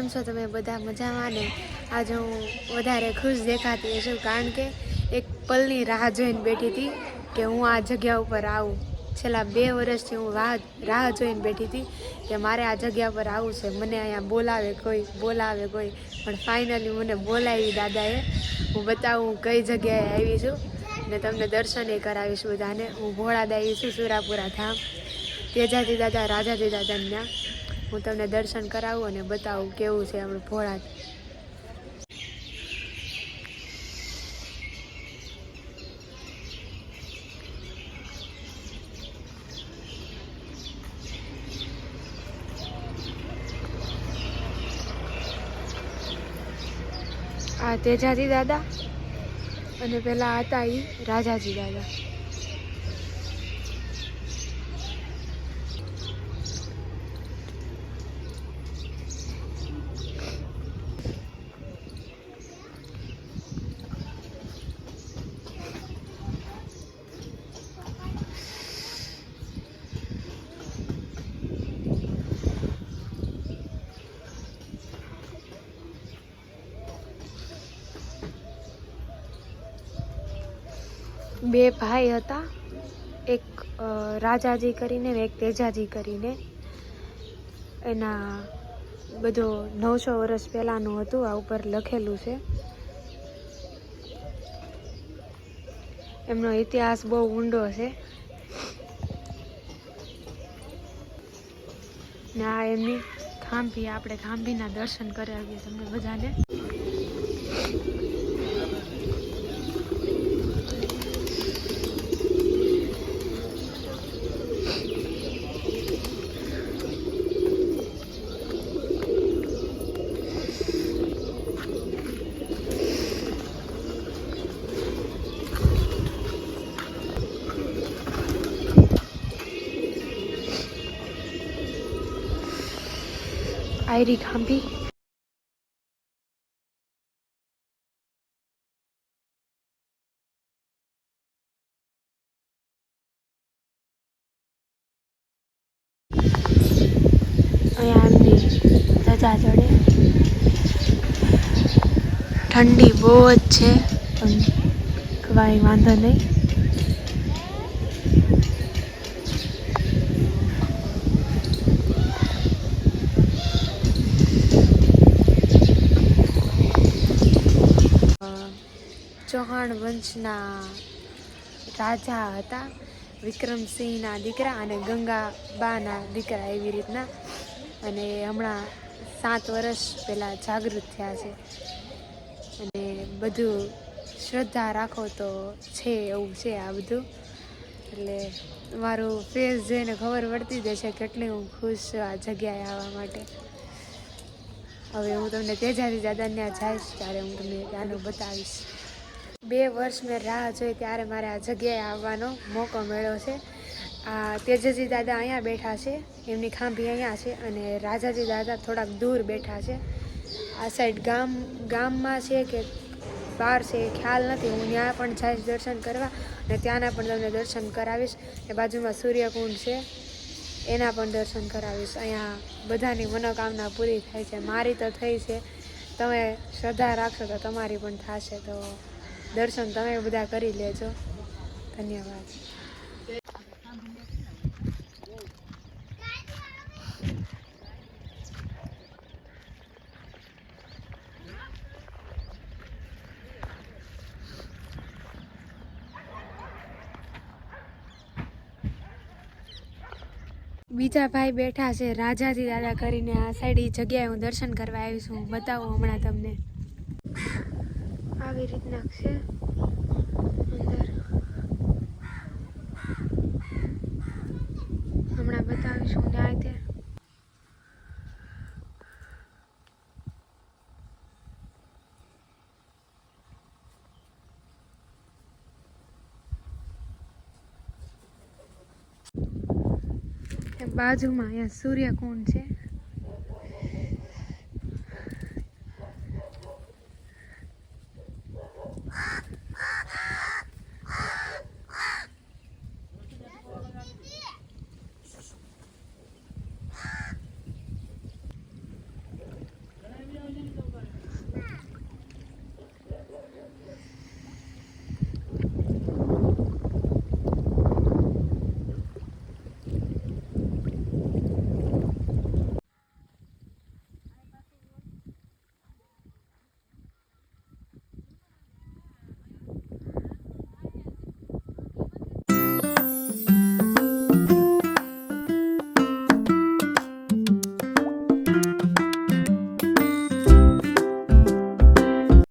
કેમ છો તમે? બધા મજામાં ને? આજે હું વધારે ખુશ દેખાતી છું કારણ કે એક પલની રાહ જોઈને બેઠી હતી કે હું આ જગ્યા ઉપર આવું. છેલ્લા બે વર્ષથી હું રાહ રાહ જોઈને બેઠી હતી કે મારે આ જગ્યા પર આવવું છે. મને અહીંયા બોલાવે કોઈ બોલાવે કોઈ. પણ ફાઇનલી મને બોલાવી દાદાએ. હું બતાવું કઈ જગ્યાએ આવી છું ને તમને દર્શન એ કરાવીશ બધાને. હું ભોળા આવી છું સુરાપુરા ધામ. તેજાજી દાદા, રાજાજી દાદા ત્યાં હું તમને દર્શન કરાવું અને બતાવું કેવું છે આપણું ભોળાદ આ તેજાજી દાદા અને પેલા હતા એ રાજાજી દાદા. બે ભાઈ હતા. એક રાજાજી કરીને એક તેજાજી કરીને. એના બધો નવસો વર્ષ પહેલાંનું હતું, આ ઉપર લખેલું છે. એમનો ઇતિહાસ બહુ ઊંડો છે. ને આ એમની ખાંભી, આપણે ખાંભીના દર્શન કરાવીએ તમને બધાને. આયરી ખાંભી. ધજા ચડે. ઠંડી બહુ જ છે. પણ કાંઈ વાંધો નહીં. ચૌહાણ વંશના રાજા હતા. વિક્રમસિંહના દીકરા અને ગંગાબાના દીકરા એવી રીતના. અને હમણાં સાત વર્ષ પહેલાં જાગૃત થયા છે. અને બધું શ્રદ્ધા રાખો તો છે એવું છે આ બધું. એટલે મારું ફેસ જોઈને ખબર પડતી જશે કેટલી હું ખુશ છું આ જગ્યાએ આવવા માટે. હવે હું તમને તેજાજી દાદા ત્યાં જઈશ, ત્યારે હું તમને ત્યાંનું બતાવીશ. બે વર્ષ મેં રાહ જોઈ ત્યારે મારે આ જગ્યાએ આવવાનો મોકો મળ્યો છે. આ તેજજી દાદા અહીંયા બેઠા છે, એમની ખાંભી અહીંયા છે અને રાજાજી દાદા થોડાક દૂર બેઠા છે. આ સાઈડ ગામ, ગામમાં છે કે બહાર છે ખ્યાલ નથી. હું ત્યાં પણ જઈશ દર્શન કરવા અને ત્યાંના પણ તમને દર્શન કરાવીશ. એ બાજુમાં સૂર્યકુંડ છે, એના પણ દર્શન કરાવીશ. અહીંયા બધાની મનોકામના પૂરી થાય છે. મારી તો થઈ છે. તમે શ્રદ્ધા રાખશો તો તમારી પણ થશે તો દર્શન તમે બધા કરી લેજો. ધન્યવાદ. બીજા ભાઈ બેઠા છે. રાજાજી દાદા કરીને આ સાઈડ જગ્યાએ હું દર્શન કરવા આવી છું. હું બતાવું હમણાં તમને. આવી રીતના છે. અંદર. હમણાં બતાવીશું ન્યાય તે બાજુમાં અહીંયા સૂર્યકુંડ છે.